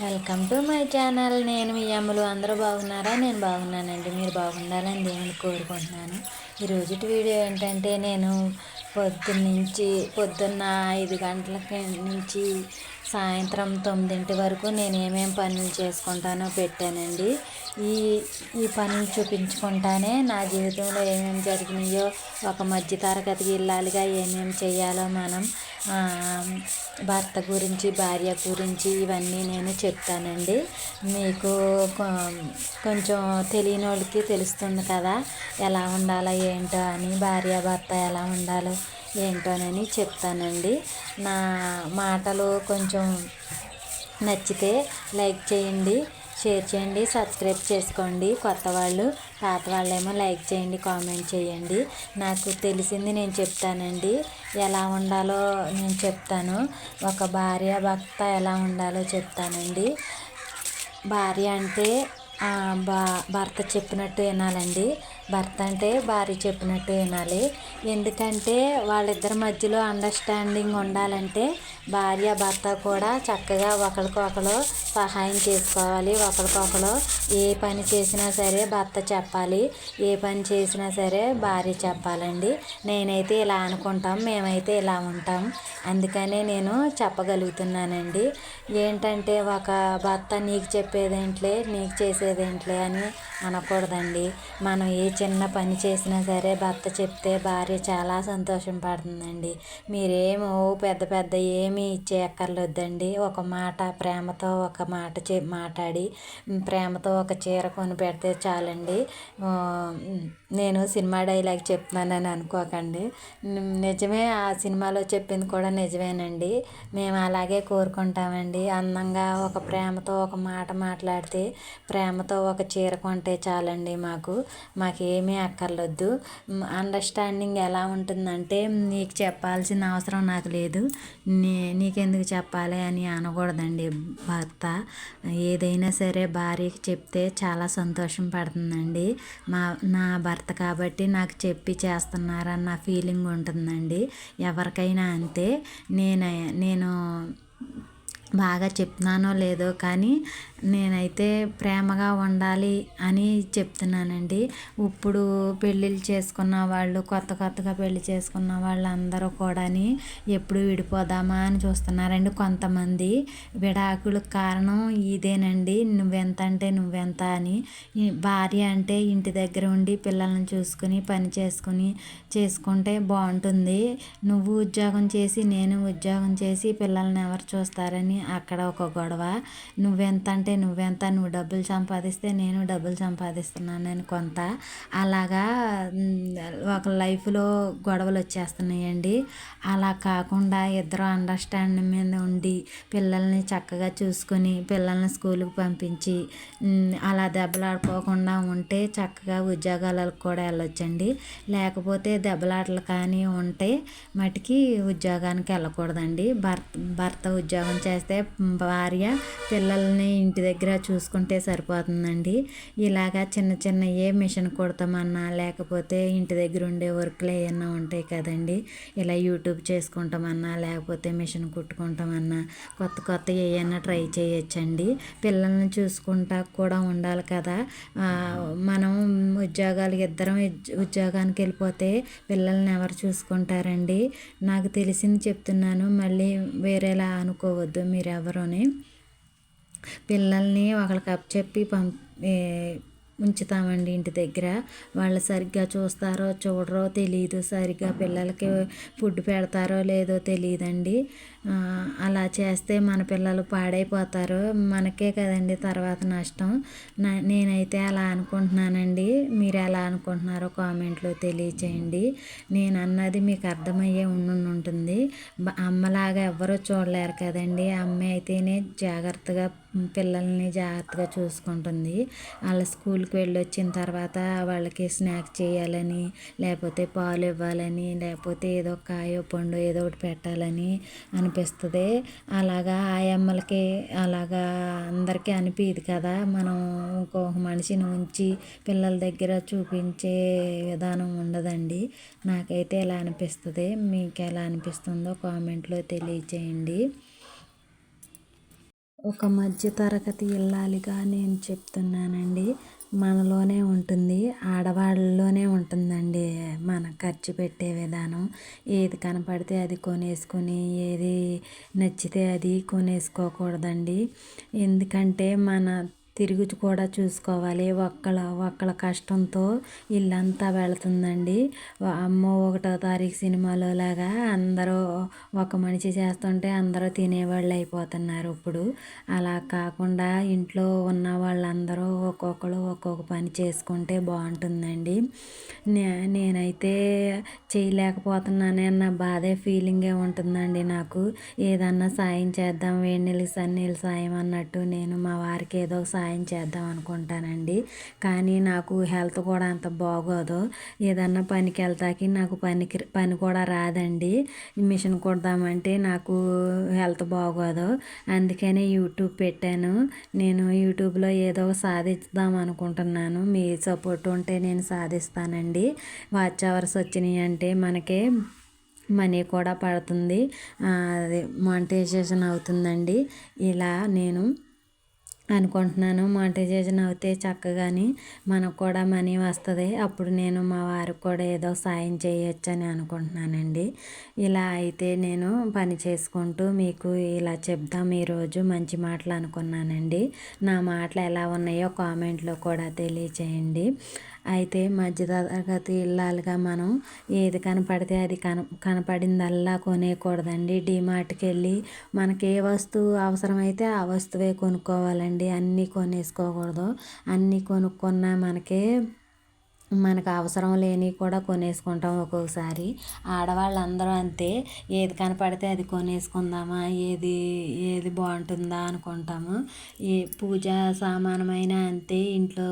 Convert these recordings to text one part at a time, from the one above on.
Welcome to my channel. నేను మీ అమ్మలు అందరూ బాగున్నారా? నేను బాగున్నానండి. మీరు బాగుండాలని దేవుని కోరుకుంటున్నాను. ఈరోజు వీడియో ఏంటంటే నేను పొద్దున్నుంచి పొద్దున్న ఐదు గంటల నుంచి సాయంత్రం తొమ్మిదింటి వరకు నేను ఏమేమి పనులు చేసుకుంటానో పెట్టానండి. ఈ ఈ పనులు చూపించుకుంటానే నా జీవితంలో ఏమేమి జరిగినాయో ఒక మధ్య తరగతికి ఇల్లాలిగా ఏమేమి చేయాలో మనం భర్త గురించి భార్య గురించి ఇవన్నీ నేను చెప్తానండి. మీకు కొంచెం తెలియని వాళ్ళకి తెలుస్తుంది కదా ఎలా ఉండాలో ఏంటో అని భార్య భర్త ఎలా ఉండాలో ఏంటోనని చెప్తానండి. నా మాటలు కొంచెం నచ్చితే లైక్ చేయండి షేర్ చేయండి సబ్స్క్రైబ్ చేసుకోండి. కొత్త వాళ్ళు పాత వాళ్ళేమో లైక్ చేయండి కామెంట్ చేయండి. నాకు తెలిసింది నేను చెప్తానండి. ఎలా ఉండాలో నేను చెప్తాను. ఒక భార్య భర్త ఎలా ఉండాలో చెప్తానండి. భార్య అంటే భర్త చెప్పినట్టు వినాలండి. భర్త అంటే భార్య చెప్పినట్టు వినాలి. ఎందుకంటే వాళ్ళిద్దరి మధ్యలో అండర్స్టాండింగ్ ఉండాలంటే భార్య భర్త కూడా చక్కగా ఒకరికొకరు సహాయం చేసుకోవాలి. ఒకరికొకరు ఏ పని చేసినా సరే భర్త చెప్పాలి. ఏ పని చేసినా సరే భార్య చెప్పాలండి. నేనైతే ఇలా అనుకుంటాం మేమైతే ఇలా ఉంటాం. అందుకనే నేను చెప్పగలుగుతున్నానండి. ఏంటంటే ఒక భర్త నీకు చెప్పేదేంట్లే నీకు చేసేదేంట్లే అని అనకూడదండి. మనం ఏ చిన్న పని చేసినా సరే భర్త చెప్తే భార్య చాలా సంతోషం పడుతుందండి. మీరేమో పెద్ద పెద్ద ఏమీ ఇచ్చేయక్కర్లేదండి. ఒక మాట ప్రేమతో ఒక మాట చె మాట్లాడి ప్రేమతో ఒక చీర కొని పెడితే చాలండి. నేను సినిమా డైలాగ్ చెప్తున్నానని అనుకోకండి. నిజమే ఆ సినిమాలో చెప్పింది కూడా నిజమేనండి. మేము అలాగే కోరుకుంటామండి. అందంగా ఒక ప్రేమతో ఒక మాట మాట్లాడితే ప్రేమతో ఒక చీర కొంటే చాలండి మాకు. మాకు ఏమీ అక్కర్లేదు అండర్స్టాండింగ్ ఎలా ఉంటుందంటే నీకు చెప్పాల్సిన అవసరం నాకు లేదు. నీ నీకెందుకు చెప్పాలి అని అనకూడదండి భర్త. ఏదైనా సరే భార్యకి చెప్తే చాలా సంతోషం పడుతుందండి. మా నా భర్త కాబట్టి నాకు చెప్పి చేస్తున్నారన్న ఫీలింగ్ ఉంటుందండి. ఎవరికైనా అంతే. నేను నేను బాగా చెప్తున్నానో లేదో కానీ నేనైతే ప్రేమగా ఉండాలి అని చెప్తున్నానండి. ఇప్పుడు పెళ్ళిళ్ళు చేసుకున్న వాళ్ళు కొత్త కొత్తగా పెళ్ళి చేసుకున్న వాళ్ళందరూ కూడాని ఎప్పుడు విడిపోదామా అని చూస్తున్నారండి కొంతమంది. విడాకులకు కారణం ఇదేనండి. నువ్వెంత అంటే నువ్వెంత అని. భార్య అంటే ఇంటి దగ్గర ఉండి పిల్లల్ని చూసుకుని పని చేసుకుని చేసుకుంటే బాగుంటుంది. నువ్వు ఉద్యోగం చేసి నేను ఉద్యోగం చేసి పిల్లల్ని ఎవరు చూస్తారని అక్కడ ఒక గొడవ. నువ్వెంత అంటే నువ్వెంత నువ్వు డబ్బులు సంపాదిస్తే నేను డబ్బులు సంపాదిస్తున్నానని కొంత. అలాగా ఒక లైఫ్లో గొడవలు వచ్చేస్తున్నాయండి. అలా కాకుండా ఇద్దరు అండర్స్టాండింగ్ మీద ఉండి పిల్లల్ని చక్కగా చూసుకొని పిల్లల్ని స్కూల్కి పంపించి అలా దెబ్బలాడుకోకుండా ఉంటే చక్కగా ఉద్యోగాలకు కూడా వెళ్ళొచ్చండి. లేకపోతే దెబ్బలాటలు కానీ ఉంటే మటుకి ఉద్యోగానికి వెళ్ళకూడదండి. భర్త భర్త ఉద్యోగం చేస్తే భార్య పిల్లల్ని ఇంటి దగ్గర చూసుకుంటే సరిపోతుందండి. ఇలాగా చిన్న చిన్న ఏ మిషన్ కుడతామన్నా లేకపోతే ఇంటి దగ్గర ఉండే వర్క్లు ఏమన్నా ఉంటాయి కదండి. ఇలా యూట్యూబ్ చేసుకుంటామన్నా లేకపోతే మిషన్ కుట్టుకుంటామన్నా కొత్త కొత్త ఏమన్నా ట్రై చేయొచ్చండి. పిల్లల్ని చూసుకుంటా కూడా ఉండాలి కదా. మనం ఉద్యోగాలు ఇద్దరం ఉద్యోగానికి వెళ్ళిపోతే పిల్లల్ని ఎవరు చూసుకుంటారండి? నాకు తెలిసింది చెప్తున్నాను మళ్ళీ వేరేలా అనుకోవద్దు. మీరు ఎవరుని పిల్లల్ని ఒకళ్ళకి చెప్పి పం ఉంచుతామండి ఇంటి దగ్గర. వాళ్ళు సరిగ్గా చూస్తారో చూడరో తెలియదు సరిగ్గా పిల్లలకి ఫుడ్ పెడతారో లేదో తెలియదండి అలా చేస్తే మన పిల్లలు పాడైపోతారు. మనకే కదండి తర్వాత నష్టం. నేనైతే అలా అనుకుంటున్నానండి. మీరు ఎలా అనుకుంటున్నారో కామెంట్లో తెలియచేయండి. నేను అన్నది మీకు అర్థమయ్యే ఉండి ఉంటుంది. అమ్మలాగా ఎవ్వరూ చూడలేరు కదండి. అమ్మ అయితేనే జాగ్రత్తగా పిల్లల్ని జాగ్రత్తగా చూసుకుంటుంది. వాళ్ళ స్కూల్కి వెళ్ళి వచ్చిన తర్వాత వాళ్ళకి స్నాక్ చేయాలని లేకపోతే పాలు ఇవ్వాలని లేకపోతే ఏదో కాయో పండు ఏదో ఒకటి పెట్టాలని అనిపిస్తుంది. అలాగా ఆయమ్మలకి అలాగా అందరికీ అనిపించదు కదా మనం ఇంకొక మనిషిని ఉంచి పిల్లల దగ్గర చూపించే విధానం ఉండదండి. నాకైతే ఎలా అనిపిస్తుంది మీకు ఎలా అనిపిస్తుందో కామెంట్లో తెలియచేయండి. ఒక మధ్య తరగతి ఇల్లాలిగా నేను చెప్తున్నానండి. మనలోనే ఉంటుంది ఆడవాళ్ళలోనే ఉంటుందండి మన ఖర్చు పెట్టే విధానం. ఏది కనపడితే అది కొనేసుకొని ఏది నచ్చితే అది కొనేసుకోకూడదండి. ఎందుకంటే మన తిరిగి కూడా చూసుకోవాలి. ఒక్కళ్ళ ఒక్కళ్ళ కష్టంతో ఇల్లంతా వెళుతుందండి. అమ్మో ఒకటో తారీఖు సినిమాలో లాగా అందరూ ఒక మనిషి చేస్తుంటే అందరూ తినేవాళ్ళు అయిపోతున్నారు ఇప్పుడు. అలా కాకుండా ఇంట్లో ఉన్న వాళ్ళందరూ ఒక్కొక్కరు ఒక్కొక్క పని చేసుకుంటే బాగుంటుందండి. నే నేనైతే చేయలేకపోతున్నానే అన్న బాధే ఫీలింగే ఉంటుందండి నాకు. ఏదన్నా సాయం చేద్దాం వేడి నీళ్ళు సన్నీళ్ళు సాయం అన్నట్టు నేను మా వారికి ఏదో సాయం చేద్దాం అనుకుంటానండి. కానీ నాకు హెల్త్ కూడా అంత బాగోదు. ఏదన్నా పనికి వెళ్తాకి నాకు పనికి పని కూడా రాదండి. మిషన్ కుడదామంటే నాకు హెల్త్ బాగోదు. అందుకనే యూట్యూబ్ పెట్టాను. నేను యూట్యూబ్లో ఏదో సాధిద్దాం అనుకుంటున్నాను. మీ సపోర్ట్ ఉంటే నేను సాధిస్తానండి. వాచ్ అవర్స్ వచ్చినాయి అంటే మనకి మనీ కూడా పడుతుంది. అది మానిటైజేషన్ అవుతుందండి. ఇలా నేను అనుకుంటున్నాను. మానిటైజేషన్ అవుతే చక్కగాని మనకు కూడా మనీ వస్తుంది. అప్పుడు నేను మా వారికి కూడా ఏదో సాయం చేయొచ్చు అని అనుకుంటున్నానండి. ఇలా అయితే నేను పని చేసుకుంటూ మీకు ఇలా చెప్దాం. ఈరోజు మంచి మాటలు అనుకున్నానండి. నా మాటలు ఎలా ఉన్నాయో కామెంట్లో కూడా తెలియచేయండి. అయితే మధ్య తరగతి ఇల్లాలుగా మనం. ఏది కనపడితే అది కన కనపడిందల్లా కొనేయకూడదండి డిమార్ట్కి వెళ్ళి మనకి ఏ వస్తువు అవసరమైతే ఆ వస్తువే కొనుక్కోవాలండి. అన్నీ కొనేసుకోకూడదు. అన్నీ కొనుక్కున్నా మనకి మనకు అవసరం లేనివి కూడా కొనేసుకుంటాం ఒక్కొక్కసారి ఆడవాళ్ళందరూ అంతే. ఏది కనపడితే అది కొనేసుకుందామా? ఏది ఏది బాగుంటుందా అనుకుంటాము. ఈ పూజ సామానమైన అంతే ఇంట్లో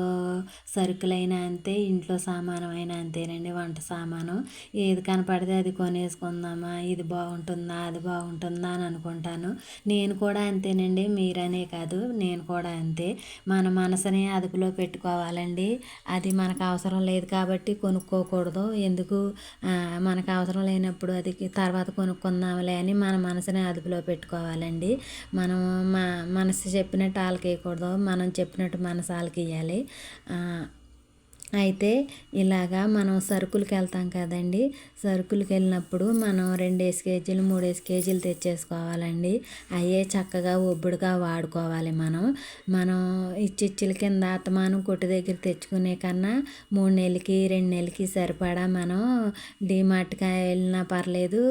సరుకులైనా అంతే ఇంట్లో సామానమైన అంతేనండి వంట సామాను. ఏది కనపడితే అది కొనేసుకుందామా? ఇది బాగుంటుందా? అది బాగుంటుందా అని అనుకుంటాను. నేను కూడా అంతేనండి. మీరనే కాదు. నేను కూడా అంతే. మన మనసుని అదుపులో పెట్టుకోవాలండి. అది మనకు అవసరం లేదు కాబట్టి కొనుక్కోకూడదు. ఎందుకు? మనకు అవసరం లేనప్పుడు అది తర్వాత కొనుక్కుందాంలే అని మన మనసుని అదుపులో పెట్టుకోవాలండి. మనం మా మనసు చెప్పినట్టు వాళ్ళకి వేయకూడదు మనం చెప్పినట్టు మనసు వాళ్ళకి ఇవ్వాలి అయితే ఇలాగా మనం సరుకులకి వెళ్తాం కదండి. సరుకులకి వెళ్ళినప్పుడు మనం రెండేసి కేజీలు మూడేసి కేజీలు తెచ్చేసుకోవాలండి. అయ్యే చక్కగా ఒబ్బుడుగా వాడుకోవాలి మనం. మనం ఇచ్చిచ్చుల కింద అత్తమానం కొట్టు దగ్గర తెచ్చుకునే కన్నా మూడు నెలలకి రెండు నెలలకి సరిపడా మనం డిమార్ట్కి వెళ్ళినా పర్లేదు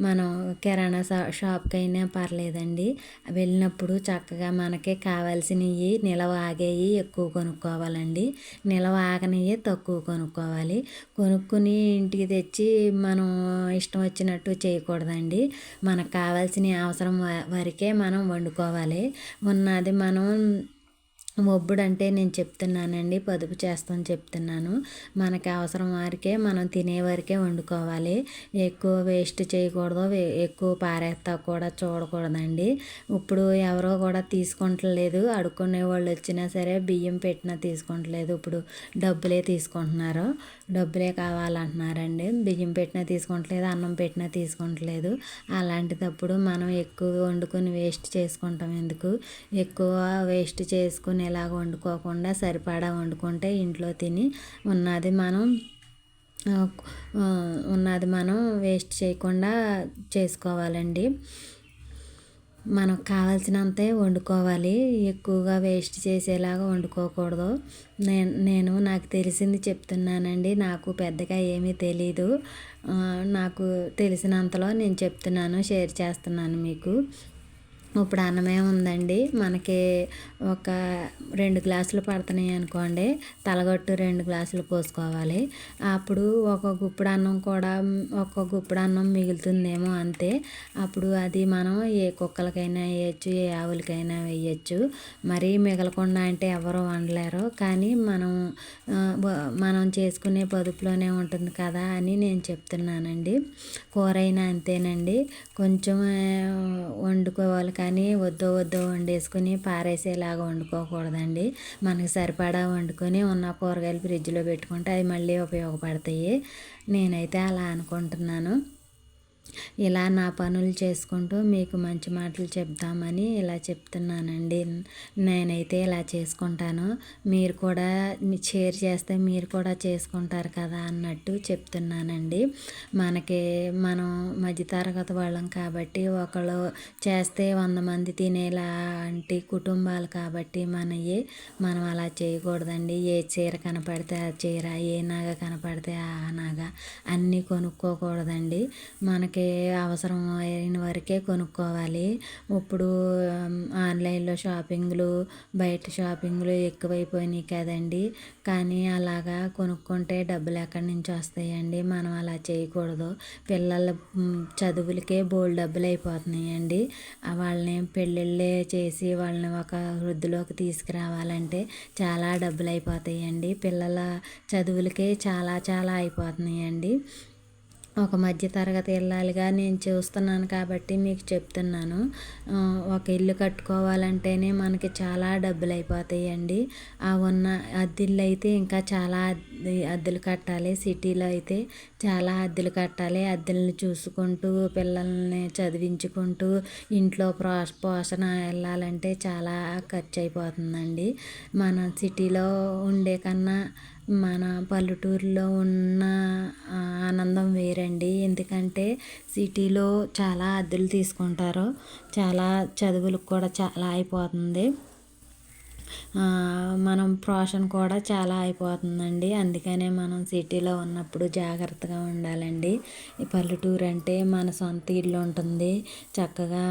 మనం కిరాణా షాప్కి అయినా పర్లేదండి. వెళ్ళినప్పుడు చక్కగా మనకి కావాల్సినవి నిలవ ఆగేవి ఎక్కువ కొనుక్కోవాలండి. నిలవ ఆగనియే తక్కువ కొనుక్కోవాలి. కొనుక్కుని ఇంటికి తెచ్చి మనం ఇష్టం వచ్చినట్టు చేయకూడదండి. మనకు కావాల్సిన అవసరం వరకే మనం వండుకోవాలి. ఉన్నది మనం ఒబ్బుడు అంటే నేను చెప్తున్నానండి పొదుపు చేస్తాం చెప్తున్నాను. మనకి అవసరం వారికే మనం తినే వరకే వండుకోవాలి. ఎక్కువ వేస్ట్ చేయకూడదు ఎక్కువ పారేస్తా కూడా చూడకూడదండి. ఇప్పుడు ఎవరో కూడా తీసుకుంటలేదు అడుక్కునే వాళ్ళు వచ్చినా సరే బియ్యం పెట్టినా తీసుకుంటలేదు. ఇప్పుడు డబ్బులే తీసుకుంటున్నారు. డబ్బులే కావాలంటున్నారండి. బియ్యం పెట్టినా తీసుకుంటలేదు అన్నం పెట్టినా తీసుకుంటలేదు అలాంటిదప్పుడు మనం ఎక్కువ వండుకొని వేస్ట్ చేసుకుంటాం ఎందుకు? ఎక్కువ వేస్ట్ చేసుకుని ఎలాగ వండుకోకుండా సరిపడా వండుకుంటే ఇంట్లో తిని ఉన్నది మనం ఉన్నది మనం వేస్ట్ చేయకుండా చేసుకోవాలండి. మనకు కావాల్సినంతే వండుకోవాలి. ఎక్కువగా వేస్ట్ చేసేలాగా వండుకోకూడదు. నేను నేను నాకు తెలిసింది చెప్తున్నానండి. నాకు పెద్దగా ఏమీ తెలీదు. నాకు తెలిసినంతలో నేను చెప్తున్నాను షేర్ చేస్తున్నాను మీకు. ఇప్పుడు అన్నమే ఉందండి. మనకి ఒక రెండు గ్లాసులు పడుతున్నాయి అనుకోండి. తలగొట్టు రెండు గ్లాసులు పోసుకోవాలి. అప్పుడు ఒక గుప్పుడు అన్నం కూడా ఒక గుప్పుడు అన్నం మిగులుతుందేమో అంతే. అప్పుడు అది మనం ఏ కుక్కలకైనా వేయచ్చు ఏ ఆవులకైనా వేయచ్చు. మరీ మిగలకుండా అంటే ఎవరు వండలేరు. కానీ మనం మనం చేసుకునే పొదుపులోనే ఉంటుంది కదా అని నేను చెప్తున్నానండి. కూర అయినా అంతేనండి. కొంచెం వండుకోవాలి కానీ వద్దో వద్దో వండేసుకుని పారేసేలాగా వండుకోకూడదండి. మనకి సరిపడా వండుకొని ఉన్న కూరగాయలు ఫ్రిడ్జ్లో పెట్టుకుంటే అవి మళ్ళీ ఉపయోగపడతాయి. నేనైతే అలా అనుకుంటున్నాను. ఇలా నా పనులు చేసుకుంటూ మీకు మంచి మాటలు చెప్దామని ఇలా చెప్తున్నానండి. నేనైతే ఇలా చేసుకుంటాను. మీరు కూడా షేర్ చేస్తే మీరు కూడా చేసుకుంటారు కదా అన్నట్టు చెప్తున్నానండి. మనకి మనం మధ్యతరగతి వాళ్ళం కాబట్టి ఒకళ్ళు చేస్తే వంద మంది తినేలాంటి కుటుంబాలు కాబట్టి మనవి మనం అలా చేయకూడదండి. ఏ చీర కనపడితే ఆ చీర ఏ నాగ కనపడితే ఆ నాగ అన్నీ కొనుక్కోకూడదండి. మనకి అవసరం అయిన వరకే కొనుక్కోవాలి. ఇప్పుడు ఆన్లైన్లో షాపింగ్లు బయట షాపింగ్లు ఎక్కువైపోయినాయి కదండి. కానీ అలాగా కొనుక్కుంటే డబ్బులు ఎక్కడి నుంచి వస్తాయండి? మనం అలా చేయకూడదు. పిల్లల చదువులకే బోల్ డబ్బులు అయిపోతున్నాయండి. వాళ్ళని పెళ్ళిళ్ళే చేసి వాళ్ళని ఒక వృద్ధిలోకి తీసుకురావాలంటే చాలా డబ్బులు అయిపోతాయండి. పిల్లల చదువులకే చాలా చాలా అయిపోతున్నాయండి. ఒక మధ్య తరగతి ఇల్లాలుగా నేను చూస్తున్నాను కాబట్టి మీకు చెప్తున్నాను. ఒక ఇల్లు కట్టుకోవాలంటేనే మనకి చాలా డబ్బులు అయిపోతాయండి ఆ ఉన్న అద్దెలు అయితే ఇంకా చాలా అద్దెలు కట్టాలి. సిటీలో అయితే చాలా అద్దెలు కట్టాలి. అద్దెలను చూసుకుంటూ పిల్లల్ని చదివించుకుంటూ ఇంట్లో ప్రో పోషణ వెళ్ళాలంటే చాలా ఖర్చు అయిపోతుందండి మన సిటీలో ఉండే కన్నా మన పల్లెటూరులో ఉన్న ఆనందం వేరండి. ఎందుకంటే సిటీలో చాలా అద్దెలు తీసుకుంటారు. చాలా చదువులకు కూడా చాలా అయిపోతుంది. మనం పోషణ కూడా చాలా అయిపోతుందండి. అందుకనే మనం సిటీలో ఉన్నప్పుడు జాగ్రత్తగా ఉండాలండి. ఈ పల్లెటూరు అంటే మన సొంత ఇల్లు ఉంటుంది. చక్కగా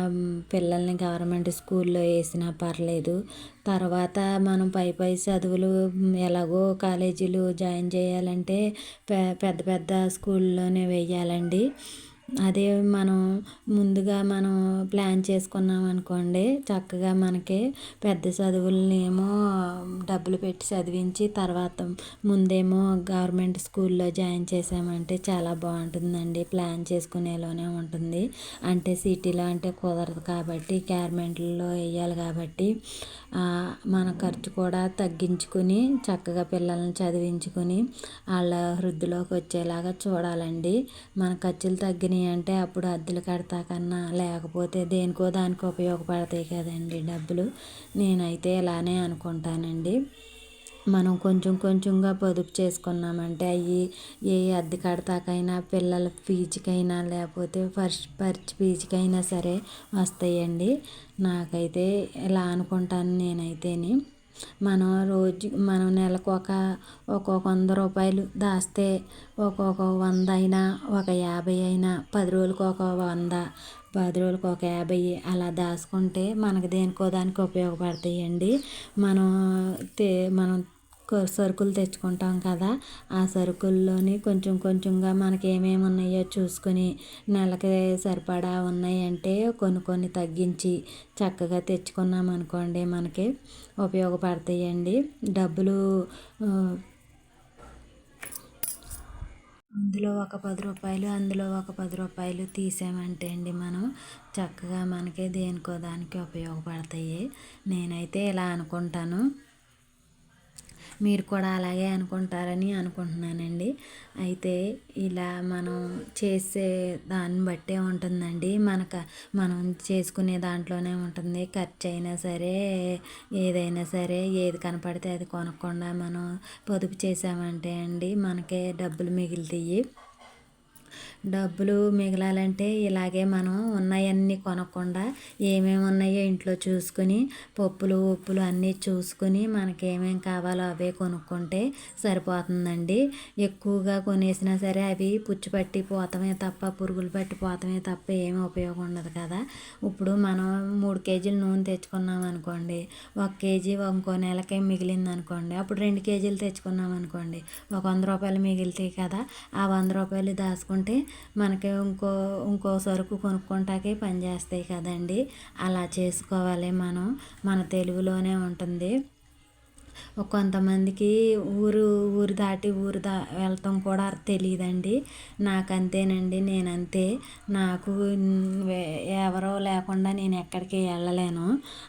పిల్లల్ని గవర్నమెంట్ స్కూల్లో వేసినా పర్లేదు. తర్వాత మనం పై పై చదువులు ఎలాగో కాలేజీలు జాయిన్ చేయాలంటే పెద్ద పెద్ద స్కూల్లోనే వేయాలండి. అదే మనం ముందుగా మనం ప్లాన్ చేసుకున్నాం అనుకోండి చక్కగా మనకి పెద్ద చదువులనేమో డబ్బులు పెట్టి చదివించి తర్వాత ముందేమో గవర్నమెంట్ స్కూల్లో జాయిన్ చేసామంటే చాలా బాగుంటుందండి. ప్లాన్ చేసుకునేలోనే ఉంటుంది. అంటే సిటీలో అంటే కుదరదు కాబట్టి గవర్నమెంట్లో వేయాలి కాబట్టి మన ఖర్చు కూడా తగ్గించుకుని చక్కగా పిల్లల్ని చదివించుకుని వాళ్ళ వృద్ధిలోకి వచ్చేలాగా చూడాలండి. మన ఖర్చులు తగ్గినాయి అంటే అప్పుడు అద్దెలు కడతా కన్నా లేకపోతే దేనికో దానికో ఉపయోగపడతాయి కదండి డబ్బులు. నేనైతే ఇలానే అనుకుంటానండి. మనం కొంచెం కొంచెంగా పొదుపు చేసుకున్నామంటే అవి ఏ అద్దె కడతాకైనా పిల్లల ఫీజుకైనా లేకపోతే ఫస్ట్ ఫస్ట్ ఫీజుకైనా సరే వస్తాయండి. నాకైతే ఇలా అనుకుంటాను నేనైతేని. మనం రోజు మనం నెలకు ఒక ఒక్కొక్క వంద రూపాయలు దాస్తే ఒక్కొక్క వంద అయినా ఒక యాభై అయినా పది రోజులకు ఒక వంద పది రోజులకు ఒక యాభై అలా దాచుకుంటే మనకు దేనికో దానికి ఉపయోగపడతాయండి. మనం తే మనం సరుకులు తెచ్చుకుంటాం కదా. ఆ సరుకుల్లోని కొంచెం కొంచెంగా మనకి ఏమేమి ఉన్నాయో చూసుకొని నెలకి సరిపడా ఉన్నాయంటే కొన్ని కొన్ని తగ్గించి చక్కగా తెచ్చుకున్నాం అనుకోండి మనకి ఉపయోగపడతాయండి. డబ్బులు అందులో ఒక పది రూపాయలు అందులో ఒక పది రూపాయలు తీసామంటే అండి మనం చక్కగా మనకి దేనికో దానికి ఉపయోగపడతాయి. నేనైతే ఇలా అనుకుంటాను. మీరు కూడా అలాగే అనుకుంటారని అనుకుంటున్నానండి. అయితే ఇలా మనం చేసే దాన్ని బట్టే ఉంటుందండి. మనకు మనం చేసుకునే దాంట్లోనే ఉంటుంది. ఖర్చు అయినా సరే ఏదైనా సరే ఏది కనపడితే అది కొనకుండా మనం పొదుపు చేసామంటే అండి మనకే డబ్బులు మిగులుతాయి. డబ్బులు మిగలాలంటే ఇలాగే మనం ఉన్నాయన్నీ కొనకుండా ఏమేమి ఉన్నాయో ఇంట్లో చూసుకుని పప్పులు ఉప్పులు అన్నీ చూసుకుని మనకి ఏమేమి కావాలో అవే కొనుక్కుంటే సరిపోతుందండి. ఎక్కువగా కొనేసినా సరే అవి పుచ్చిపట్టి పోతమే తప్ప పురుగులు పట్టి పోతమే తప్ప ఏమీ ఉపయోగం ఉండదు కదా. ఇప్పుడు మనం మూడు కేజీలు నూనె తెచ్చుకున్నాం అనుకోండి ఒక కేజీ ఇంకో నెలకే మిగిలింది అనుకోండి అప్పుడు రెండు కేజీలు తెచ్చుకున్నాం అనుకోండి ఒక వంద రూపాయలు మిగిలితాయి కదా ఆ వంద రూపాయలు దాచుకుంటే మనకి ఇంకో ఇంకో సరుకు కొనుక్కుంటాకే పనిచేస్తాయి కదండి. అలా చేసుకోవాలి మనం. మన తెలుగులోనే ఉంటుంది. కొంతమందికి ఊరు ఊరు దాటి ఊరు దా వెళ్తాం కూడా తెలియదండి. నాకంతేనండి నేనంతే. నాకు ఎవరో లేకుండా నేను ఎక్కడికి వెళ్ళలేను.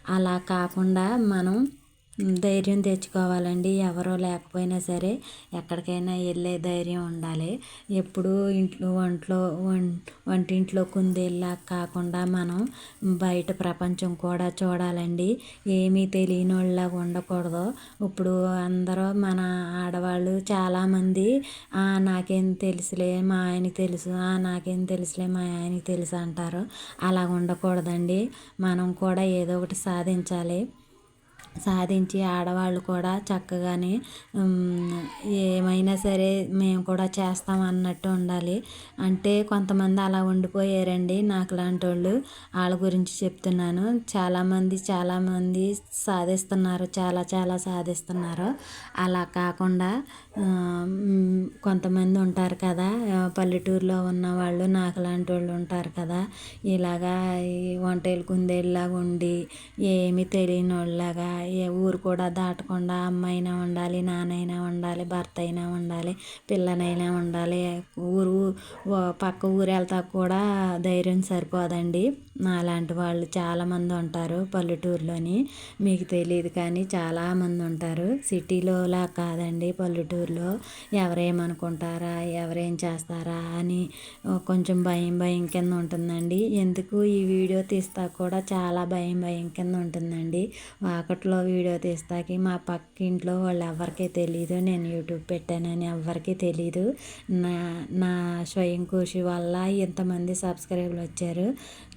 అలా కాకుండా మనం ధైర్యం తెచ్చుకోవాలండి. ఎవరో లేకపోయినా సరే ఎక్కడికైనా వెళ్ళే ధైర్యం ఉండాలి. ఎప్పుడూ ఇంట్లో ఒంట్లో వం వంటింట్లో కుందేళ్ళ కాకుండా మనం బయట ప్రపంచం కూడా చూడాలండి. ఏమీ తెలియని వాళ్ళలాగా ఉండకూడదు. ఇప్పుడు అందరూ మన ఆడవాళ్ళు చాలామంది నాకేం తెలుసులే మా ఆయనకి తెలుసు నాకేం తెలుసులే మా ఆయనకి తెలుసు అంటారు. అలా ఉండకూడదండి. మనం కూడా ఏదో ఒకటి సాధించాలి. సాధించి ఆడవాళ్ళు కూడా చక్కగానే ఏమైనా సరే మేము కూడా చేస్తాం అన్నట్టు ఉండాలి. అంటే కొంతమంది అలా ఉండిపోయారండి. నాకు లాంటి వాళ్ళు వాళ్ళ గురించి చెప్తున్నాను. చాలామంది చాలామంది సాధిస్తున్నారు. చాలా చాలా సాధిస్తున్నారు. అలా కాకుండా కొంతమంది ఉంటారు కదా పల్లెటూరులో ఉన్న వాళ్ళు నాకు లాంటి వాళ్ళు ఉంటారు కదా ఇలాగా ఈ వంటలు కుందేళ్ళలాగా ఉండి ఏమీ తెలియని వాళ్ళలాగా ఏ ఊరు కూడా దాటకుండా అమ్మాయినా ఉండాలి నాన్నైనా ఉండాలి భర్త అయినా ఉండాలి పిల్లనైనా ఉండాలి. ఊరు పక్క ఊరు వెళ్తా కూడా ధైర్యం సరిపోదండి. నాలాంటి వాళ్ళు చాలామంది ఉంటారు పల్లెటూరులోని. మీకు తెలియదు కానీ చాలామంది ఉంటారు. సిటీలోలా కాదండి పల్లెటూరులో. ఎవరేమనుకుంటారా? ఎవరేం చేస్తారా? అని కొంచెం భయం భయం కింద ఉంటుందండి. ఎందుకు ఈ వీడియో తీస్తా కూడా చాలా భయం భయం కింద ఉంటుందండి. వాకట్లో వీడియో తీస్తాకి మా పక్కింట్లో వాళ్ళు ఎవరికీ తెలియదు నేను యూట్యూబ్ పెట్టానని ఎవరికీ తెలియదు నా నా స్వయం కృషి వల్ల ఇంతమంది సబ్స్క్రైబర్లు వచ్చారు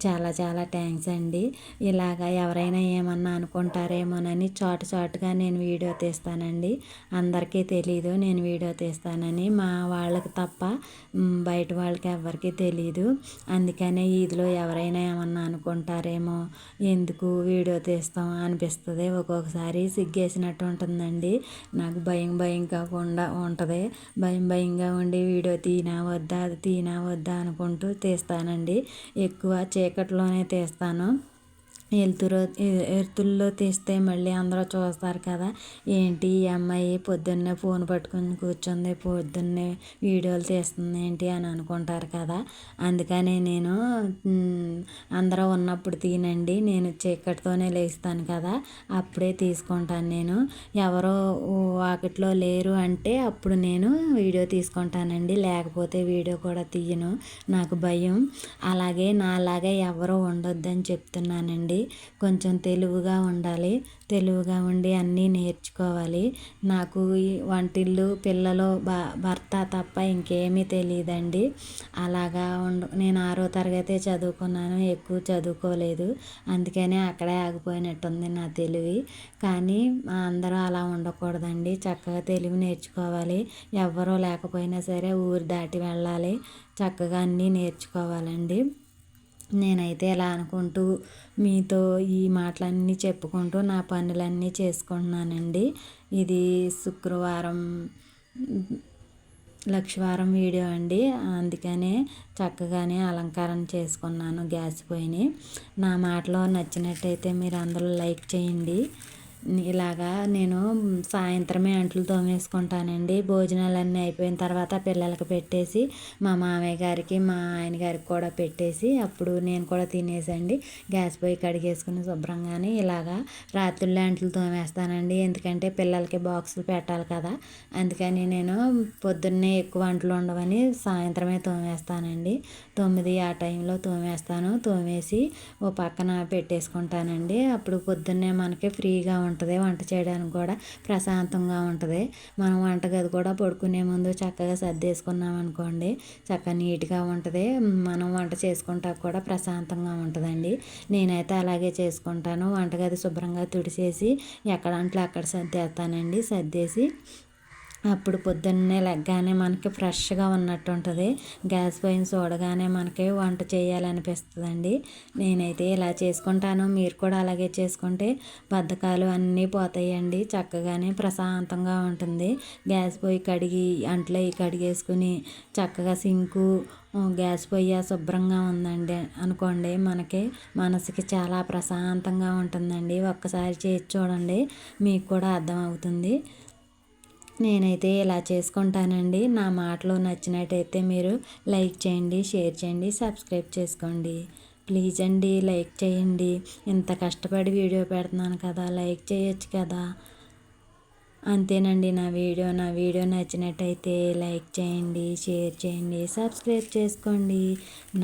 చాలా చాలా థ్యాంక్స్ అండి. ఇలాగ ఎవరైనా ఏమన్నా అనుకుంటారేమోనని చాటు చాటుగా నేను వీడియో తీస్తానండి. అందరికీ తెలీదు నేను వీడియో తీస్తానని. మా వాళ్ళకి తప్ప బయట వాళ్ళకి ఎవరికీ తెలీదు. అందుకనే ఈదిలో ఎవరైనా ఏమన్నా అనుకుంటారేమో ఎందుకు వీడియో తీస్తాం అనిపిస్తుంది. ఒక్కొక్కసారి సిగ్గేసినట్టు ఉంటుందండి. నాకు భయం భయం కాకుండా ఉంటుంది. భయం భయంగా ఉండి వీడియో తీనా వద్దా అది తీనా వద్దా అనుకుంటూ తీస్తానండి. ఎక్కువ చీకట్లో లోనే తీస్తాను వెలుతురు ఎరుతుల్లో తీస్తే మళ్ళీ అందరూ చూస్తారు కదా. ఏంటి ఈ అమ్మాయి పొద్దున్నే ఫోన్ పట్టుకుని కూర్చుంది పొద్దున్నే వీడియోలు తీస్తుంది ఏంటి అని అనుకుంటారు కదా. అందుకనే నేను అందరూ ఉన్నప్పుడు తీనండి నేను చీకటితోనే లేస్తాను కదా. అప్పుడే తీసుకుంటాను నేను. ఎవరో వాకిట్లో లేరు అంటే అప్పుడు నేను వీడియో తీసుకుంటానండి. లేకపోతే వీడియో కూడా తీయను. నాకు భయం. అలాగే నాలాగే ఎవరో ఉండొద్దని చెప్తున్నానండి. కొంచెం తెలివిగా ఉండాలి. తెలివిగా ఉండి అన్నీ నేర్చుకోవాలి. నాకు ఈ వంటిల్లు పిల్లలు భర్త తప్ప ఇంకేమీ తెలియదండి అలాగా ఉండ నేను ఆరో తరగతి చదువుకున్నాను ఎక్కువ చదువుకోలేదు. అందుకనే అక్కడే ఆగిపోయినట్టుంది నా తెలివి. కానీ అందరూ అలా ఉండకూడదండి. చక్కగా తెలివి నేర్చుకోవాలి. ఎవ్వరూ లేకపోయినా సరే ఊరు దాటి వెళ్ళాలి. చక్కగా అన్నీ నేర్చుకోవాలండి. నేనైతే ఇలా అనుకుంటూ మీతో ఈ మాటలన్నీ చెప్పుకుంటూ నా పనులన్నీ చేసుకుంటున్నానండి. ఇది శుక్రవారం లక్షవారం వీడియో అండి. అందుకనే చక్కగానే అలంకారం చేసుకున్నాను గ్యాస్ పొయ్యిని. నా మాటలో నచ్చినట్టయితే మీరు అందరూ లైక్ చేయండి. ఇలాగా నేను సాయంత్రమే అంట్లు తోమేసుకుంటానండి. భోజనాలన్నీ అయిపోయిన తర్వాత పిల్లలకి పెట్టేసి మా మామయ్య గారికి మా ఆయన గారికి కూడా పెట్టేసి అప్పుడు నేను కూడా తినేసండి. గ్యాస్ పొయ్యి కడిగేసుకుని శుభ్రంగానే ఇలాగా రాత్రుల్లో అంట్లు తోమేస్తానండి. ఎందుకంటే పిల్లలకి బాక్సులు పెట్టాలి కదా. అందుకని నేను పొద్దున్నే ఎక్కువ అంట్లు ఉండవని సాయంత్రమే తోమేస్తానండి. తొమ్మిది ఆ టైంలో తోమేస్తాను. తోమేసి ఓ పక్కన పెట్టేసుకుంటానండి. అప్పుడు పొద్దున్నే మనకి ఫ్రీగా ఉంటుంది వంట చేయడానికి కూడా ప్రశాంతంగా ఉంటుంది. మనం వంటగది కూడా పడుకునే ముందు చక్కగా సర్దేసుకున్నాం అనుకోండి చక్కగా నీట్గా ఉంటుంది. మనం వంట చేసుకుంటా కూడా ప్రశాంతంగా ఉంటుందండి. నేనైతే అలాగే చేసుకుంటాను. వంటగది శుభ్రంగా తుడిచేసి ఎక్కడ అంట్లో అక్కడ సర్దేస్తానండి. సర్దేసి అప్పుడు పొద్దున్నే లెగ్గానే మనకి ఫ్రెష్గా ఉన్నట్టు ఉంటుంది. గ్యాస్ పైన చూడగానే మనకి వంట చేయాలనిపిస్తుందండి. నేనైతే ఇలా చేసుకుంటాను. మీరు కూడా అలాగే చేసుకుంటే బద్ధకాలు అన్నీ పోతాయండి. చక్కగానే ప్రశాంతంగా ఉంటుంది. గ్యాస్ పొయ్యి కడిగి అంట్లో కడిగేసుకుని చక్కగా సింకు గ్యాస్ పొయ్యి శుభ్రంగా ఉందండి అనుకోండి మనకి మనసుకి చాలా ప్రశాంతంగా ఉంటుందండి. ఒక్కసారి చేసి చూడండి మీకు కూడా అర్థమవుతుంది. నేనైతే ఇలా చేసుకుంటానండి. నా మాటలు నచ్చినట్టయితే మీరు లైక్ చేయండి షేర్ చేయండి సబ్స్క్రైబ్ చేసుకోండి. ప్లీజ్ అండి లైక్ చేయండి. ఇంత కష్టపడి వీడియో పెడుతున్నాను కదా లైక్ చేయొచ్చు కదా. అంతేనండి నా వీడియో. నా వీడియో నచ్చినట్టయితే లైక్ చేయండి షేర్ చేయండి సబ్స్క్రైబ్ చేసుకోండి.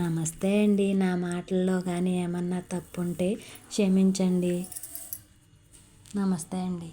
నమస్తే అండి. నా మాటల్లో కానీ ఏమన్నా తప్పు ఉంటే క్షమించండి. నమస్తే అండి.